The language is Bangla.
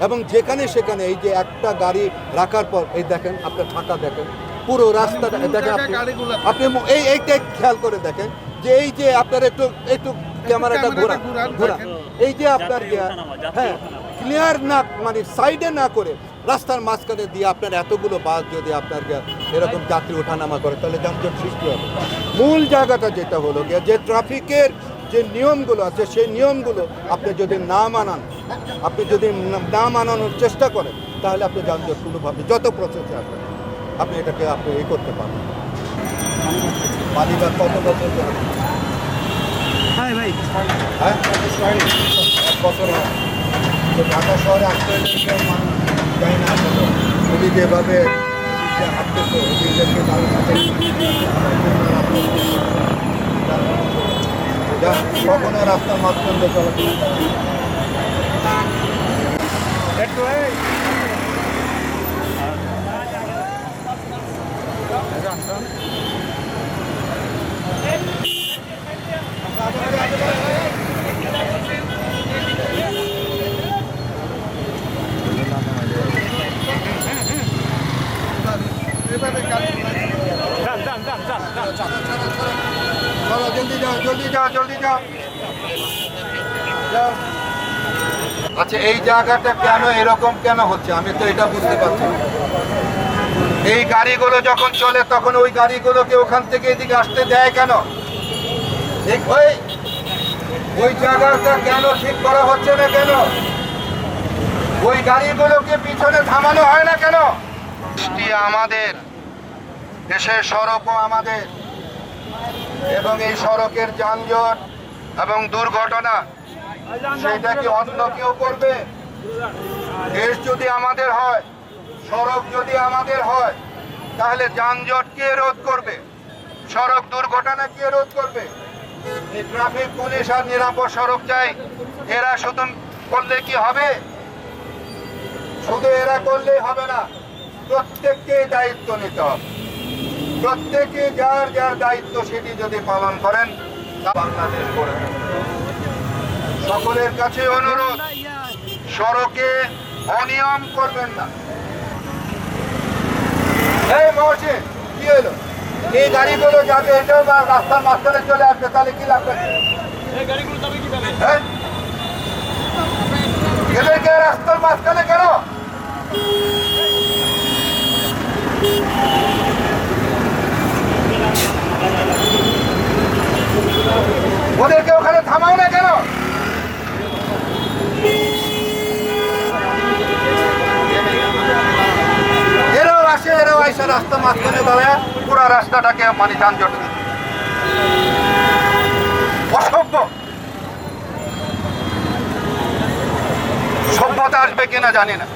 এবং যেখানে সেখানে এই যে একটা গাড়ি রাখার পর এই দেখেন আপনার ঢাকা দেখেন পুরো রাস্তাটা দেখেন আপনি আপনি এই এইটা খেয়াল করে দেখেন যে এই যে আপনার একটু একটু ক্যামেরাটা ঘোরা ঘোরা এই যে আপনার হ্যাঁ ক্লিয়ার না মানে সাইডে না করে রাস্তার মাঝখানে দিয়ে আপনার এতগুলো বাস যদি আপনার এরকম যাত্রী ওঠানামা করে তাহলে যানজট সৃষ্টি হবে। মূল জায়গাটা যেটা হলো গিয়ে যে ট্রাফিকের যে নিয়মগুলো আছে সেই নিয়মগুলো আপনি যদি না মানান আপনি যদি না- মানানোর চেষ্টা করেন তাহলে আপনি যানজট কোনোভাবে যত প্রসেসে আছে আপনি এটাকে আপনি এই করতে পারবেন মালিবাগ কত বছর ধরে? হ্যাঁ ভাই হ্যাঁ এক বছর হয়। তো ঢাকা শহরে আসতে না আসলে যেভাবে হাঁটতেছো নিজেদেরকে ভালো কখনো রাস্তার মাঝখান দিয়ে চলাচল করো না। এভাবে গাড়িগুলো জলদি যাও জলদি যাও জলদি যাও। আচ্ছা এই জায়গাটা কেন এরকম কেন হচ্ছে? আমি তো এটা বুঝতে পারছি এই গাড়িগুলো যখন চলে, তখন ওই গাড়িগুলোকে ওখান থেকে এদিকে আসতে দেয় কেন? ঠিক ওই ওই জায়গাটা কেন ঠিক করা হচ্ছে না কেন? ওই গাড়িগুলোকে পিছনে থামানো হয় না কেন? আমাদের, দেশের সড়কও আমাদের। এবং এই সড়কের যানজট এবং দুর্ঘটনা, সেটা কি অন্য কেউ করবে? দেশ যদি আমাদের হয়, সড়ক যদি আমাদের হয়, তাহলে যানজট কে রোধ করবে? সড়ক দুর্ঘটনা কে রোধ করবে? ট্রাফিক, পুলিশ আর নিরাপদ সড়ক চাই। এরা শুধু করলে কি হবে? শুধু এরা করলেই হবে না, প্রত্যেককেই দায়িত্ব নিতে হবে। প্রত্যেকে যার যার দায়িত্ব সেটি যদি পালন করেন বাংলাদেশ তুলবে। সকলের কাছে অনুরোধ সড়কে অনিয়ম করবেন না। এই মহসিন কি হলো? এই গাড়িগুলো যাবে এটাও বা রাস্তার মাঝখানে চলে আসবে তাহলে কি লাগবে হ্যাঁ? এদেরকে রাস্তার মাঝখানে কেন? রাস্তা মাঝখানে দাঁড়ায় পুরো রাস্তাটাকে মানে যানজট। অসভ্য। সভ্যতা আসবে কিনা জানি না।